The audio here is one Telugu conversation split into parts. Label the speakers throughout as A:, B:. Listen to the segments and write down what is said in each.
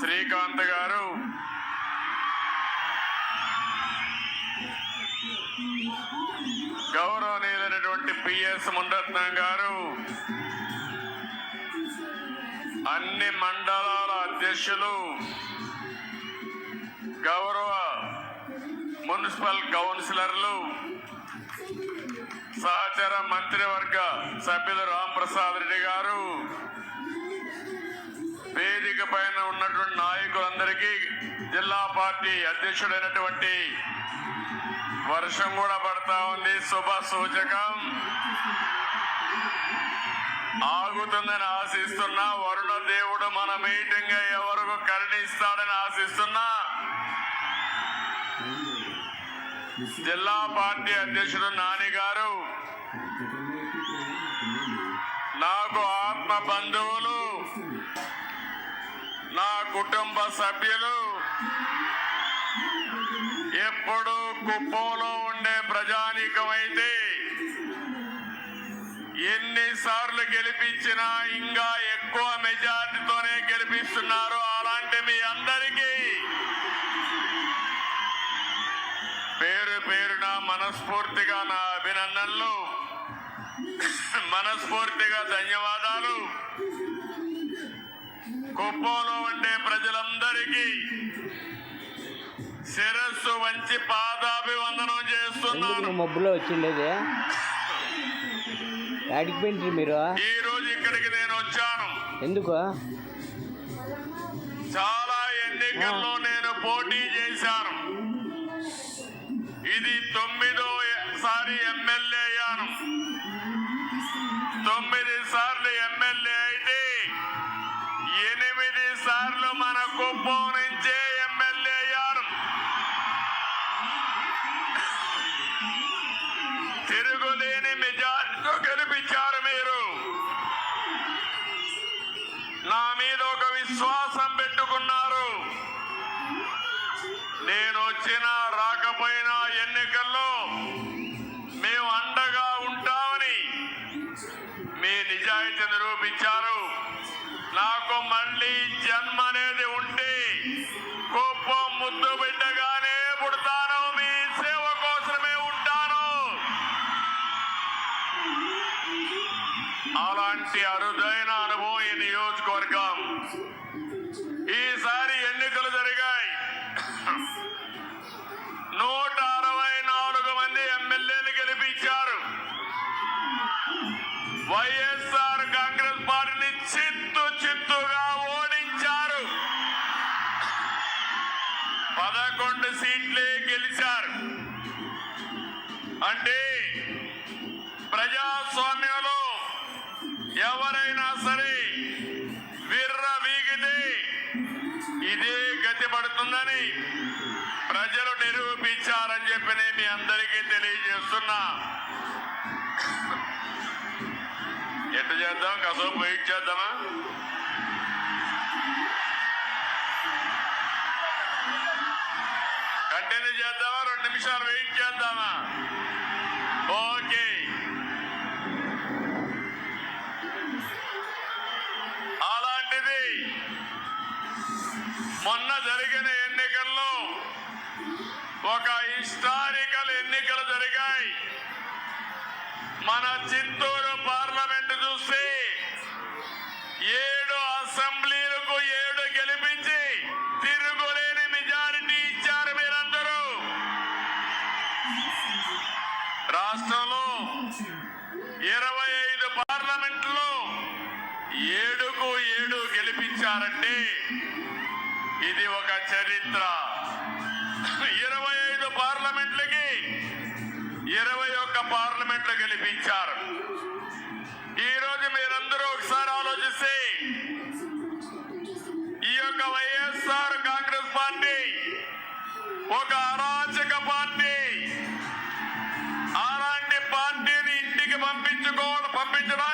A: శ్రీకాంత్ గారు. గౌరవనీయులైనటువంటి పిఎస్ ముండత్నం గారు. అన్ని మండలాల అధ్యక్షులు. గౌరవ మున్సిపల్ కౌన్సిలర్లు. సహచర మంత్రివర్గ సభ్యులు రాంప్రసాద్ రెడ్డి గారు. వేదిక పైన ఉన్నటువంటి నాయకులందరికీ జిల్లా పార్టీ అధ్యక్షుడైనటువంటి వర్షం కూడా పడతా ఉంది. శుభ సూచకం. ఆగుతుందని ఆశిస్తున్నా. వరుణ దేవుడు మన మీటింగ్ అయ్యే వరకు కరుణిస్తాడని ఆశిస్తున్నా. జిల్లా పార్టీ అధ్యక్షుడు నాని గారు నాకు ఆత్మ బంధువు నా కుటుంబ సభ్యులు ఎప్పుడు కుప్పంలో ఉండే ప్రజానీకమైతే ఎన్నిసార్లు గెలిపించినా ఇంకా ఎక్కువ మెజార్టీతోనే గెలిపిస్తున్నారు అలాంటి మీ అందరికీ పేరు పేరున మనస్ఫూర్తిగా నా అభినందనలు. మనస్ఫూర్తిగా ధన్యవాదాలు. కుప్పంలో ఉండే ప్రజలందరికీ శిరస్సు వంచి పాదాభివందనం చేస్తున్నాను.
B: మబ్బులో వచ్చిండేది? పోయిండ్రి మీరు?
A: ఈ రోజు ఇక్కడికి నేను వచ్చాను.
B: ఎందుకు?
A: చాలా ఎన్నికల్లో నేను పోటీ చేశాను. ఇది తొమ్మిదో సారి ఎమ్మెల్యే అయ్యాను. తొమ్మిది సార్లు ఎమ్మెల్యే నాకు మళ్ళీ జన్మ అనేది ప్రజాస్వామ్యంలో ఎవరైనా సరే విర్ర వీగితే ఇదే గతి పడుతుందని ప్రజలు నిరూపించారని చెప్పి నేను మీ అందరికీ తెలియజేస్తున్నా. ఎట్టు చేద్దాం? కాసేపు వెయిట్ చేద్దామా? కంటిన్యూ చేద్దామా? రెండు నిమిషాలు వెయిట్ ఎన్నికలు జరిగాయి. మన చిత్తూరు పార్లమెంట్ చూస్తే ఏడు అసెంబ్లీలకు ఏడు గెలిపించి తిరుగులేని మెజారిటీ ఇచ్చారు మీరందరూ. రాష్ట్రంలో ఇరవై ఐదు పార్లమెంట్లో ఏడుకు ఏడు గెలిపించారంటే ఇది ఒక చరిత్ర. ఇరవై ఐదు పార్లమెంట్లకి ఇరవై ఒక్క పార్లమెంట్లు గెలిపించారు. ఈ రోజు మీరందరూ ఒకసారి ఆలోచిస్తే ఈ యొక్క వైఎస్ఆర్ కాంగ్రెస్ పార్టీ ఒక అరాచక పార్టీ. అలాంటి పార్టీని ఇంటికి పంపించుకోవడం పంపించడానికి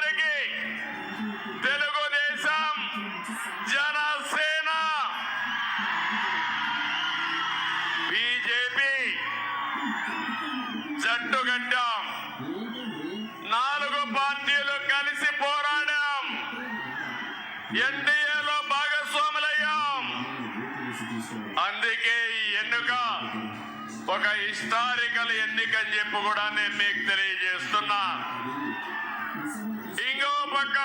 A: కూడా నేను మీకు తెలియజేస్తున్నా. ఇంకో పక్క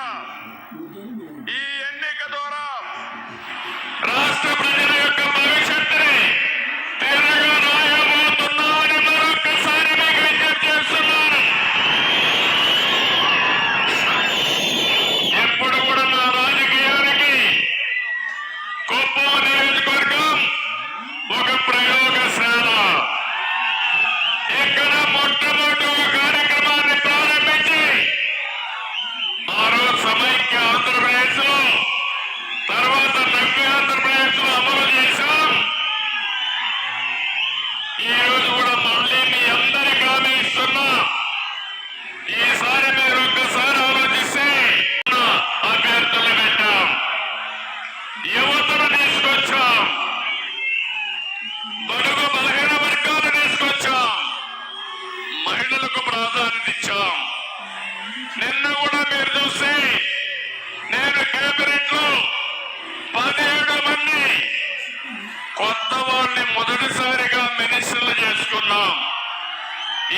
A: కొత్త వాళ్ళని మొదటిసారిగా మినిస్టర్లు చేసుకున్నాం.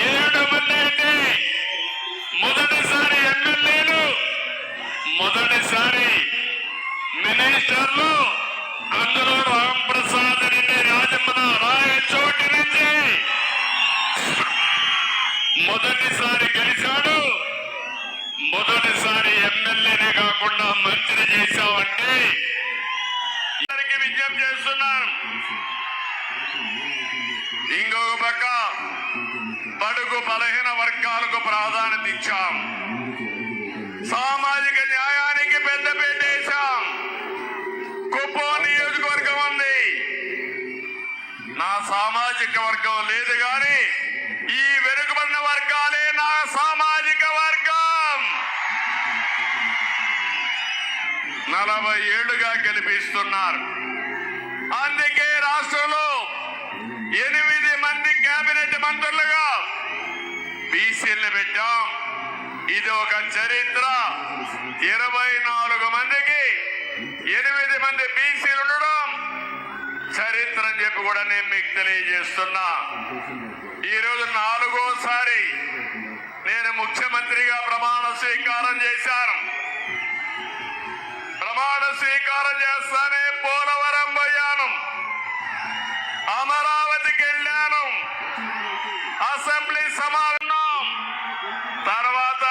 A: ఏడు మంది అయితే మొదటిసారి ఎమ్మెల్యేలు మొదటిసారి మినిస్టర్లు అందులో రాంప్రసాద్ రెడ్డి రాజమ్మన రాయచోటి నుంచి మొదటిసారి గెలిచాడు. మొదటిసారి ఎమ్మెల్యేనే కాకుండా మంత్రి చేశావంటే చేస్తున్నారు. ఇంకొక పక్క బడుగు బలహీన వర్గాలకు ప్రాధాన్యత ఇచ్చాం. సామాజిక న్యాయానికి పెద్ద పెట్టేశాం కుప్పం నియోజకవర్గం ఉంది. నా సామాజిక వర్గం లేదు గాని ఈ వెనుకబడిన వర్గాలే నా సామాజిక వర్గం. నలభై ఏళ్ళుగా గెలిపిస్తున్నారు. అందుకే రాష్ట్రంలో ఎనిమిది మంది కేబినెట్ మంత్రులుగా బీసీలను పెట్టాం. ఇది ఒక చరిత్ర. ఇరవై నాలుగు మందికి ఎనిమిది మంది బీసీలు ఉండడం చరిత్ర అని చెప్పి కూడా నేను మీకు తెలియజేస్తున్నా. ఈరోజు నాలుగోసారి నేను ముఖ్యమంత్రిగా ప్రమాణ స్వీకారం చేశాను. ప్రమాణ స్వీకారం చేస్తానే పోలవరం పోయాను. అమరావతికి వెళ్ళాను. అసెంబ్లీ సమావేశం. తర్వాత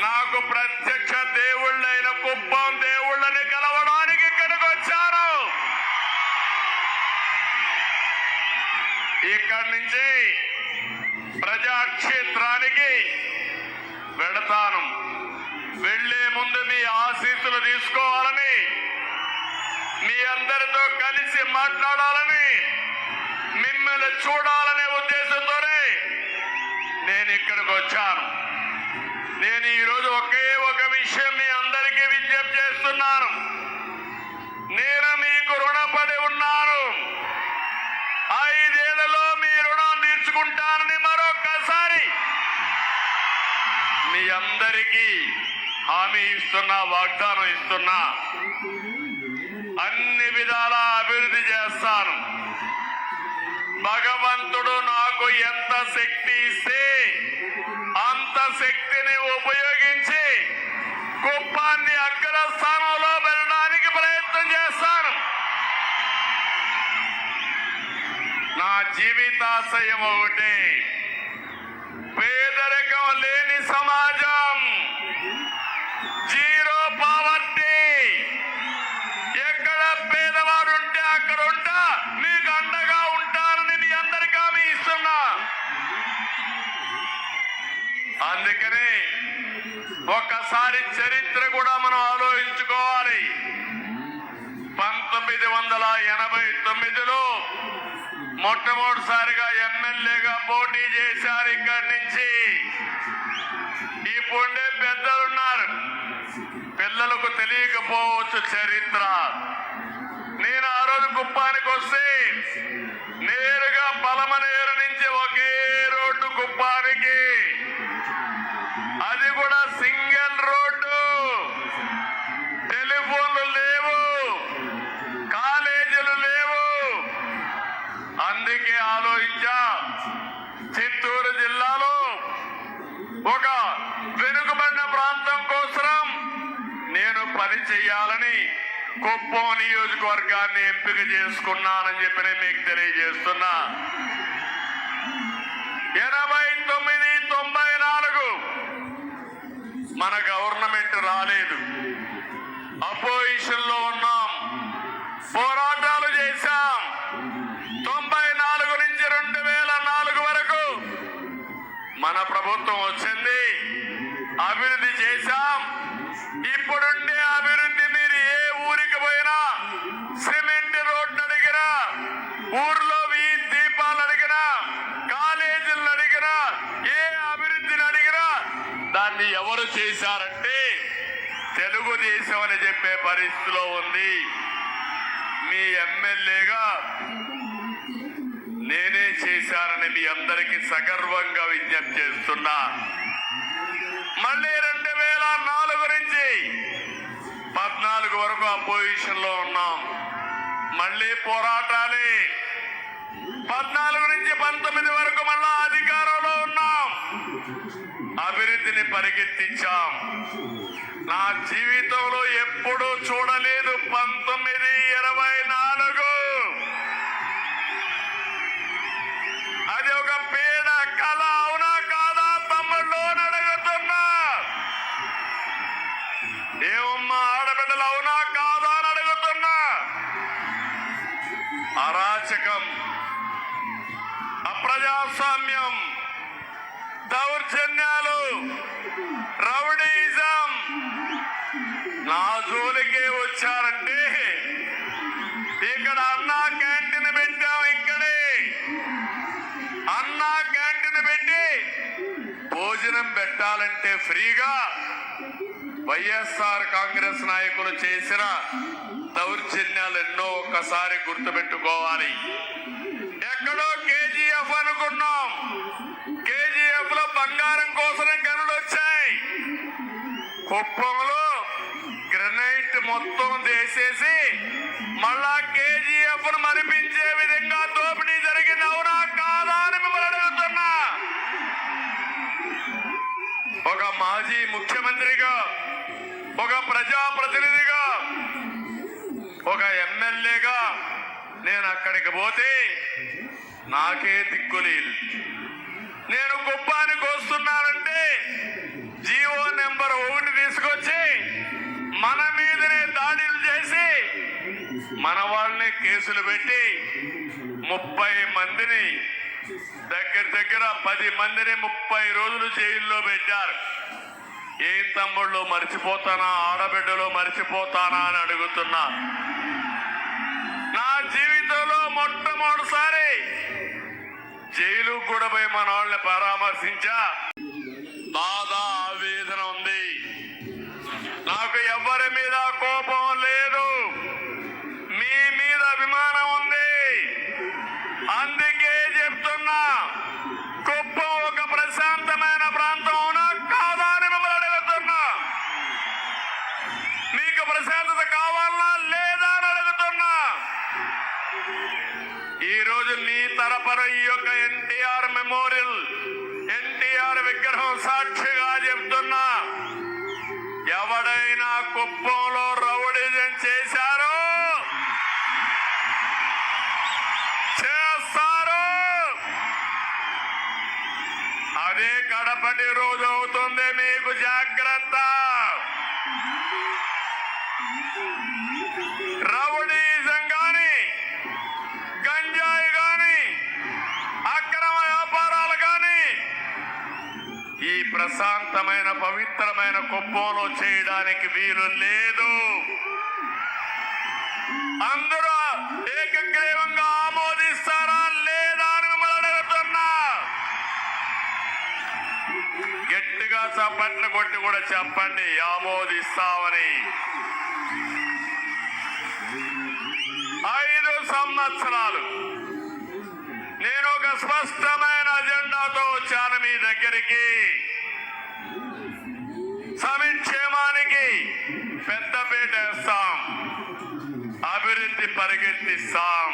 A: నాకు ప్రత్యక్ష దేవుళ్ళైన కుప్పం దేవుళ్ళని కలవడానికి ఇక్కడికి వచ్చాను ఇక్కడి నుంచి ప్రజాక్షేత్రానికి వెడతాను వెళ్ళే ముందు మీ ఆశీస్సులు తీసుకోవాలని మీ అందరితో కలిసి మాట్లాడాలని మిమ్మల్ని చూడాలనే ఉద్దేశంతోనే నేను ఇక్కడికి వచ్చాను. నేను ఈరోజు ఒకే ఒక విషయం మీ అందరికీ విజ్ఞప్తి చేస్తున్నాను. నేను మీకు రుణపడి ఉన్నాను. ఐదేళ్ళలో మీ రుణం తీర్చుకుంటానని మరొక్కసారి మీ అందరికీ హామీ ఇస్తున్నా వాగ్దానం ఇస్తున్నా. అన్ని విధాలా అభివృద్ధి చేస్తాను. భగవంతుడు నాకు ఎంత శక్తి ఇస్తే అంత శక్తిని ఉపయోగించి కుప్పాన్ని అగ్ర స్థానంలో వెళ్ళడానికి ప్రయత్నం చేస్తాను. నా జీవితాశయం ఒకటి. పేదరికం లేని సమాజం. అందుకని ఒక్కసారి చరిత్ర కూడా మనం ఆలోచించుకోవాలి. పంతొమ్మిది వందల ఎనభై తొమ్మిదిలో మొట్టమొదటిసారిగా ఎమ్మెల్యేగా పోటీ చేశారు ఇక్కడి నుంచి. ఇప్పుడే పెద్దలున్నారు. పిల్లలకు తెలియకపోవచ్చు చరిత్ర. నేను ఆ రోజు కుప్పానికి వస్తే నేరుగా పలమనేరు నుంచి ఒకే రోడ్డు కుప్పానికి. అది కూడా సింగిల్ రోడ్డు. టెలిఫోన్లు లేవు. కాలేజీలు లేవు. అందుకే ఆలోచించా చిత్తూరు జిల్లాలో
C: ఒక
A: వెనుకబడిన ప్రాంతం కోసం నేను పని చేయాలని కుప్పం నియోజకవర్గాన్ని ఎంపిక చేసుకున్నానని చెప్పి నేను మీకు తెలియజేస్తున్నా. ఎనభై మన గవర్నమెంట్ రాలేదు. అపోజిషన్లో ఉన్నాం. పోరాటాలు చేశాం. తొంభై నాలుగు నుంచి రెండు వేల నాలుగు వరకు మన ప్రభుత్వం వచ్చింది అది ఎవరు చేశారంటే తెలుగుదేశం అని చెప్పే పరిస్థితిలో ఉంది. మీ ఎమ్మెల్యేగా నేనే చేశానని మీ అందరికీ సగర్వంగా విజ్ఞప్తి చేస్తున్నా. మళ్ళీ రెండు వేల నాలుగు నుంచి పద్నాలుగు వరకు అపోజిషన్లో ఉన్నాం. మళ్ళీ పోరాటాలే. పద్నాలుగు నుంచి పంతొమ్మిది వరకు మళ్ళా అధికారంలో అభివృద్ధిని పరిగెత్తించాం. నా జీవితంలో ఎప్పుడూ చూడలేదు పంతొమ్మిది పెట్టాలంటే ఫ్రీగా వైఎస్ఆర్ కాంగ్రెస్ నాయకులు చేసిన దౌర్జన్యాలు ఎన్నో ఒక్కసారి గుర్తుపెట్టుకోవాలి. ఎక్కడో కేజీఎఫ్ అనుకున్నాం. కేజీఎఫ్లో బంగారం కోసమే గనులు వచ్చాయి. కుప్పంలో గ్రనైట్ మొత్తం వేసేసి మళ్ళా కేజీఎఫ్ను మరిపించే విధంగా దోపిడీ జరిగింది అవునా కాదా అని మిమ్మల్ని అడుగుతున్నా ఒక మాజీ ముఖ్యమంత్రిగా ఒక ప్రజాప్రతినిధిగా ఒక ఎమ్మెల్యేగా నేను అక్కడికి పోతే నాకే దిక్కులేదు నేను కుప్పానికి వస్తున్నానంటే జీవో నెంబర్ ఒకటి తీసుకొచ్చి మన మీదనే దాడులు చేసి మన వాళ్ళని కేసులు పెట్టి ముప్పై మందిని దగ్గర దగ్గర పది మందిని ముప్పై రోజులు జైల్లో పెట్టారు. ఏం తమ్ముళ్ళు మర్చిపోతానా? ఆడబిడ్డలో మర్చిపోతానా అని అడుగుతున్నా. నా జీవితంలో మొట్టమొదటిసారి జైలు కూడా పోయి మన వాళ్ళని పరామర్శించా. ఉన్నతమైన పవిత్రమైన కుప్పంలో చేయడానికి వీలు లేదు. అందరూ ఏకగ్రీవంగా ఆమోదిస్తారా లేదా అని మిమ్మల్ని అడుగుతున్నా. గట్టిగా చప్పట్లు కొట్టి కూడా చెప్పండి ఆమోదిస్తామని. ఐదు సంవత్సరాలు నేను ఒక స్పష్టమైన అజెండాతో వచ్చాను మీ దగ్గరికి. పెద్దపీట అభివృద్ధి పరిగెత్తిస్తాం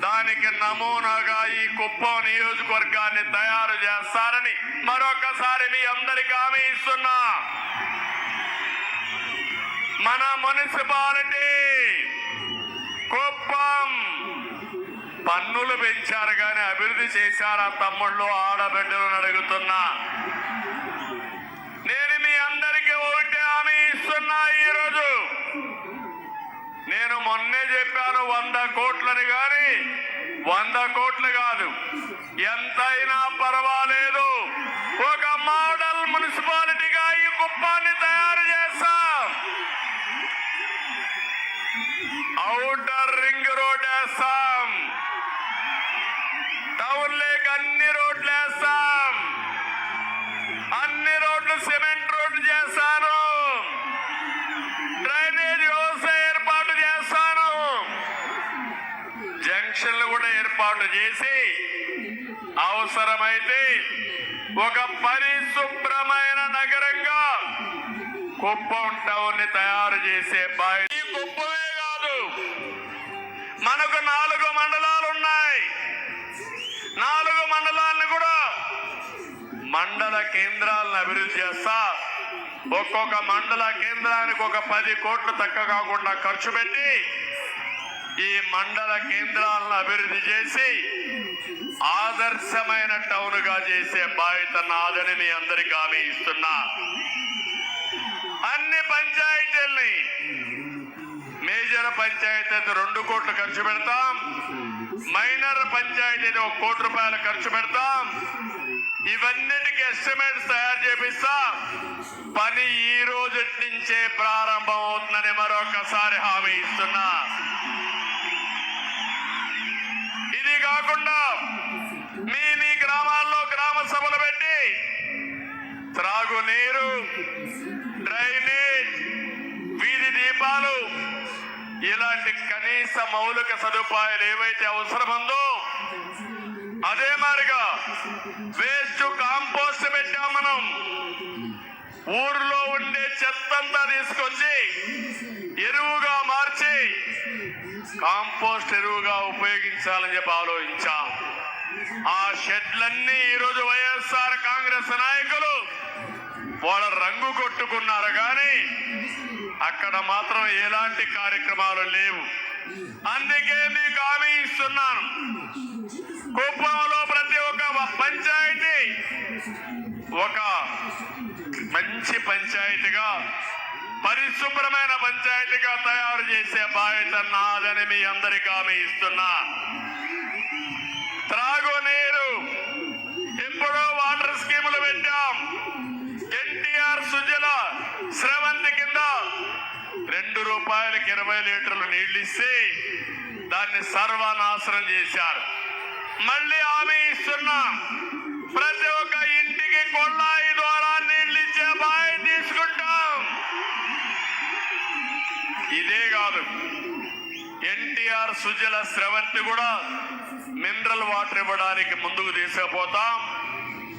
A: దానికి నమూనాగా ఈ కుప్పం నియోజకవర్గాన్ని తయారు చేస్తారని మరొకసారి మీ అందరికి హామీ ఇస్తున్నా. మన మున్సిపాలిటీ కుప్పం పన్నులు పెంచారు కానీ అభివృద్ధి చేశారా తమ్ముళ్ళు? ఆడబిడ్డలను అడుగుతున్నా నేను మీ అందరికీ ఒకటి హామీ ఇస్తున్నా ఈరోజు? నేను మొన్నే చెప్పాను వంద కోట్లని కానీ వంద కోట్లు కాదు. ఎంతైనా పర్వాలేదు. ఒక మోడల్ మున్సిపాలిటీగా ఈ కుప్పాన్ని తయారు చేస్తాం. ఔటర్ రింగ్ రోడ్ వేస్తాం. టౌన్ అన్ని రోడ్లు వేస్తాం ఏర్పాటు చేసి అవసరమైతే ఒక పరిశుభ్రమైన నగరంగా కుప్పం టౌన్ని తయారు చేసే బాయ్ ఈ కుప్పమే కాదు మనకు నాలుగు మండలాలు ఉన్నాయి. నాలుగు మండలాలను కూడా మండల కేంద్రాలను అభివృద్ధి చేస్తా. ఒక్కొక్క మండల కేంద్రానికి ఒక పది కోట్లు తక్కువ కాకుండా ఖర్చు పెట్టి ఈ మండల కేంద్రాలను అభివృద్ధి చేసి ఆదర్శమైన టౌన్గా చేసే బాధ్యత నాదని మీ అందరికీ హామీ ఇస్తున్నా. అన్ని పంచాయతీల్ని మేజర్ పంచాయతీ అయితే రెండు కోట్లు ఖర్చు పెడతాం మైనర్ పంచాయతీ అయితే ఒక కోటి రూపాయలు ఖర్చు పెడతాం ఇవన్నిటికి ఎస్టిమేట్స్ తయారు చేపిస్తా. పని ఈ రోజు నుంచే ప్రారంభం అవుతుందని మరొకసారి హామీ ఇస్తున్నా. కాకుండా మీ మీ గ్రామాల్లో గ్రామ సభలు పెట్టి త్రాగునీరు డ్రైనేజ్ వీధి దీపాలు ఇలాంటి కనీస మౌలిక సదుపాయాలు ఏవైతే అవసరముందో అదే మారిగా వేస్ట్ కాంపోస్ట్ పెట్టాం మనం. ఊర్లో ఉండే చెత్తంతా తీసుకొచ్చి ఎరువుగా మార్చి కాంపోస్ట్ ఎరువుగా ఉపయోగించాలని చెప్పి ఆలోచించాం. ఆ షెడ్లన్నీ ఈరోజు వైఎస్ఆర్ కాంగ్రెస్ నాయకులు వాళ్ళ రంగు కొట్టుకున్నారు కానీ అక్కడ మాత్రం ఎలాంటి కార్యక్రమాలు లేవు. అందుకే మీకు హామీ ఇస్తున్నాను. కుప్పంలో ప్రతి ఒక్క పంచాయతీ ఒక మంచి పంచాయతీగా పరిశుభ్రమైన పంచాయతీగా తయారు చేసే బాధ్యత నాదని మీ అందరికీ హామీ ఇస్తున్నా. త్రాగునీరు ఇప్పుడు వాటర్ స్కీములు పెట్టాం. ఎన్టీఆర్ సుజల శ్రవంతి కింద రెండు రూపాయలకి ఇరవై లీటర్లు నీళ్ళు ఇస్తే దాన్ని సర్వనాశనం చేశారు. మళ్ళీ హామీ ఇస్తున్నాం. ప్రతి ఒక్క ఇంటికి కొళ్ళాయి ద్వారా నీళ్ళు ఇచ్చే బాయ్ ఇదే కాదు. ఎన్టీఆర్ సుజల స్రవంతి కూడా మినరల్ వాటర్ ఇవ్వడానికి ముందుకు తీసుకుపోతాం.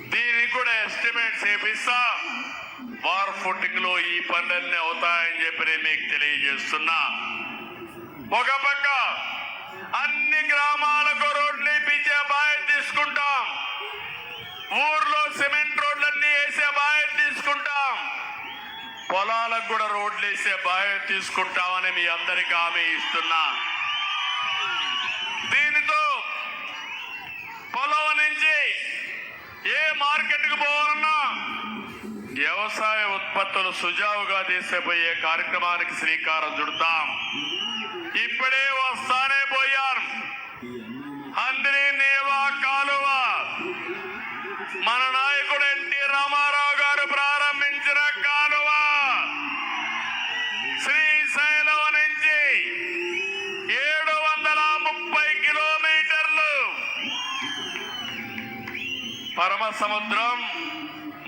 A: దీనికి కూడా ఎస్టిమేట్ చేపిస్తా. వార్ ఫుటింగ్లో ఈ పనులన్నీ అవుతాయని చెప్పి నేను మీకు తెలియజేస్తున్నా. ఒక పక్క అన్ని గ్రామాలకు పొలాలకు కూడా రోడ్లు వేసే బాధ్యత తీసుకుంటామని మీ అందరికీ హామీ ఇస్తున్నా. దీనితో పొలం నుంచి ఏ మార్కెట్కు పోవాలన్నా వ్యవసాయ ఉత్పత్తులు సుజావుగా తీసేపోయే కార్యక్రమానికి శ్రీకారం చుడతాం. ఇప్పుడే వస్తానే పోయారు అందరి నేవా కాలువ. మన సముద్రం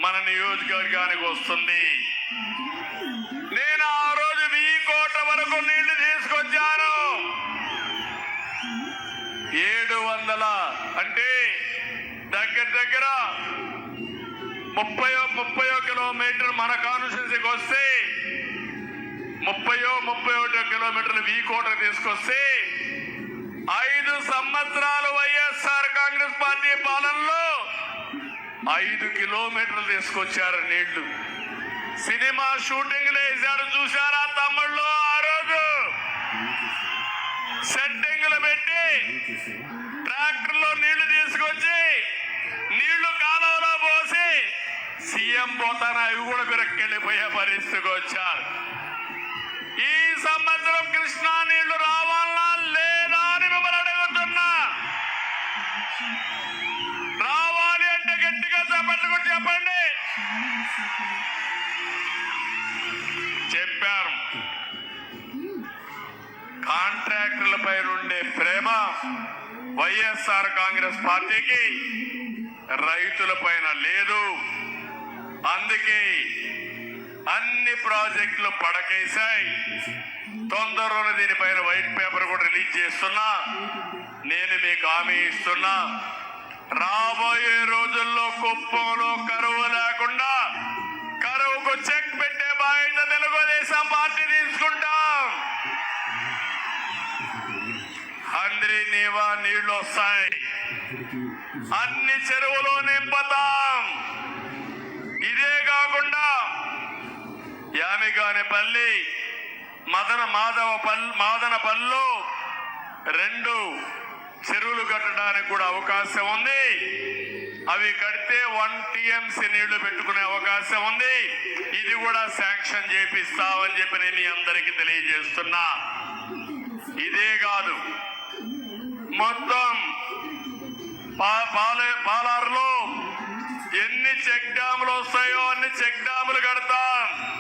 A: మన నియోజకవర్గానికి వస్తుంది. నేను ఆ రోజు వెయ్యి కోట్ల వరకు నీళ్ళు తీసుకొచ్చాను. ఏడు వందల అంటే దగ్గర దగ్గర ముప్పయో ముప్పయో కిలోమీటర్ మన కాన్స్టిట్యూన్సీకి వస్తే ముప్పయో ముప్పై ఒకటో కిలోమీటర్లు వీ కోట తీసుకొస్తే ఐదు సంవత్సరాలు వైఎస్ఆర్ కాంగ్రెస్ పార్టీ పాలనలో ఐదు కిలోమీటర్లు తీసుకొచ్చారు నీళ్ళు. సినిమా షూటింగ్ వేశారు చూసారా తమ్ముళ్ళు ఆ రోజు? సెట్టింగ్లు పెట్టి ట్రాక్టర్లో నీళ్ళు తీసుకొచ్చి నీళ్ళు కాలువలో పోసి సీఎం పోతాను? అవి కూడా విరక్కెళ్ళిపోయే పరిస్థితికి వచ్చారు. ఈ సంవత్సరం కృష్ణా నీళ్ళు రావాలా లేదా అని మిమ్మల్ని అడుగుతున్నా. అంటే చెప్పండి. చెప్పారు. కాంట్రాక్టర్లపై ఉండే ప్రేమ వైఎస్ఆర్ కాంగ్రెస్ పార్టీకి రైతుల పైన లేదు. అందుకే అన్ని ప్రాజెక్టులు పడకేశాయి. తొందరలో దీనిపైన వైట్ పేపర్ కూడా రిలీజ్ చేస్తున్నా. నేను మీకు హామీ ఇస్తున్నా. రాబోయే రోజుల్లో కుప్పంలో కరువు లేకుండా కరువుకు చెక్ పెట్టే బాధ్యత తెలుగుదేశం పార్టీ తీసుకుంటాం. అందరి నీవా నీళ్ళు వస్తాయి. అన్ని చెరువులు నింపుతాం. ఇదే కాకుండా యామిగానిపల్లి మదన మాధవ పల్ మాదన పల్లు రెండు చెరువులు కట్టడానికి కూడా అవకాశం ఉంది. అవి కడితే వన్ టీఎంసీ నీళ్ళు పెట్టుకునే అవకాశం ఉంది. ఇది కూడా శాంక్షన్ చేపిస్తామని చెప్పి నేను మీ అందరికీ తెలియజేస్తున్నా. ఇదే కాదు. మొత్తం పా- పాలారులో ఎన్ని చెక్ డ్యాములు వస్తాయో అన్ని చెక్ డ్యాములు కడతాం.